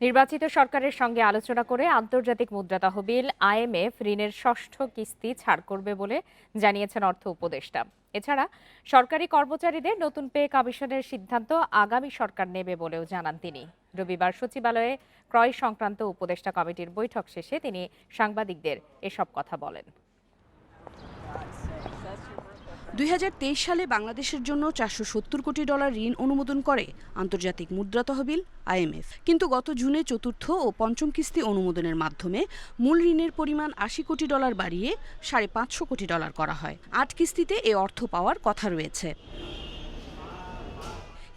নির্বাচিত সরকারের সঙ্গে আলোচনা করে আন্তর্জাতিক মুদ্রা তহবিল আইএমএফ ঋণের ষষ্ঠ কিস্তি ছাড় করবে বলে জানিয়েছেন অর্থ উপদেষ্টা। এছাড়া সরকারি কর্মচারীদের নতুন পে কমিশনের সিদ্ধান্ত আগামী সরকার নেবে বলেও জানান তিনি। রবিবার সচিবালয়ে ক্রয় সংক্রান্ত উপদেষ্টা কমিটির বৈঠক শেষে তিনি সাংবাদিকদের এসব কথা বলেন। দুই হাজার তেইশ সালে বাংলাদেশের জন্য চারশো সত্তর কোটি ডলার ঋণ অনুমোদন করে আন্তর্জাতিক মুদ্রা তহবিল আইএমএফ কিন্তু গত জুনে চতুর্থ ও পঞ্চম কিস্তি অনুমোদনের মাধ্যমে মূল ঋণের পরিমাণ আশি কোটি ডলার বাড়িয়ে সাড়ে পাঁচশো কোটি ডলার করা হয়। আট কিস্তিতে এ অর্থ পাওয়ার কথা রয়েছে।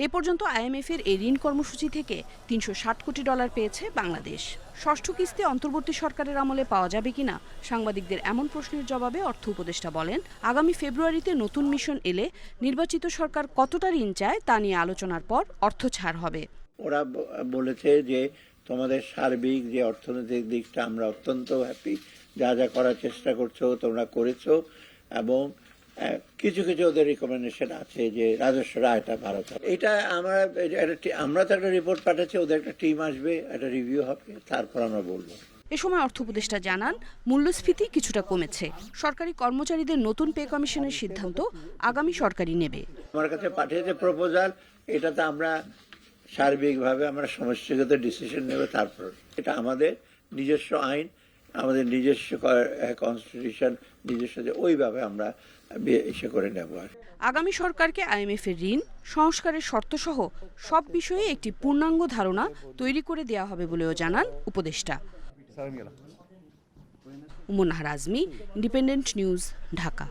এ পর্যন্ত আইএমএফের এই ঋণ কর্মসূচি থেকে তিনশো ষাট কোটি ডলার পেয়েছে বাংলাদেশ। ষষ্ঠ কিস্তি অন্তর্বর্তী সরকারের আমলে পাওয়া যাবে কিনা সাংবাদিকদের এমন প্রশ্নের জবাবে অর্থ উপদেষ্টা বলেন, আগামী ফেব্রুয়ারিতে নতুন মিশন এলে নির্বাচিত সরকার কতটা ঋণ চায় তা নিয়ে আলোচনার পর অর্থ ছাড় হবে। ওরা বলেছে যে তোমাদের সার্বিক যে অর্থনৈতিক দিকটা আমরা অত্যন্ত হ্যাপি যা যা করার চেষ্টা করছ তোমরা করেছ এবং কিছু কিছু ওদের রিকমেন্ডেশন আছে যে রাজস্ব আয়টা বাড়াতে হবে এটা আমরা একটা আমরা তো একটা রিপোর্ট পাঠাচ্ছি ওদের একটা টিম আসবে একটা রিভিউ হবে তারপর আমরা বলব। এ সময় অর্থ উপদেষ্টা জানান মূল্যস্ফীতি কিছুটা কমেছে। সরকারি কর্মচারীদের নতুন পে কমিশনের সিদ্ধান্ত আগামী সরকারই নেবে। আমার কাছে পাঠিয়েছে প্রপোজাল এটাতে আমরা সার্বিকভাবে আমরা সমষ্টিগত ডিসিশন নেব তারপর এটা আমাদের নিজস্ব আইন আমাদের নিজস্ব কনস্টিটিউশন নিজস্ব যে ওইভাবে আমরা এসে ইসে করে নেব আর আগামী সরকারকে আইএমএফ এর ঋণ সংস্কারের শর্তসহ সব বিষয়ে একটি পূর্ণাঙ্গ ধারণা তৈরি করে দেওয়া হবে বলেও জানান উপদেষ্টা। Umnahar Rajmi Azmi Independent News Dhaka.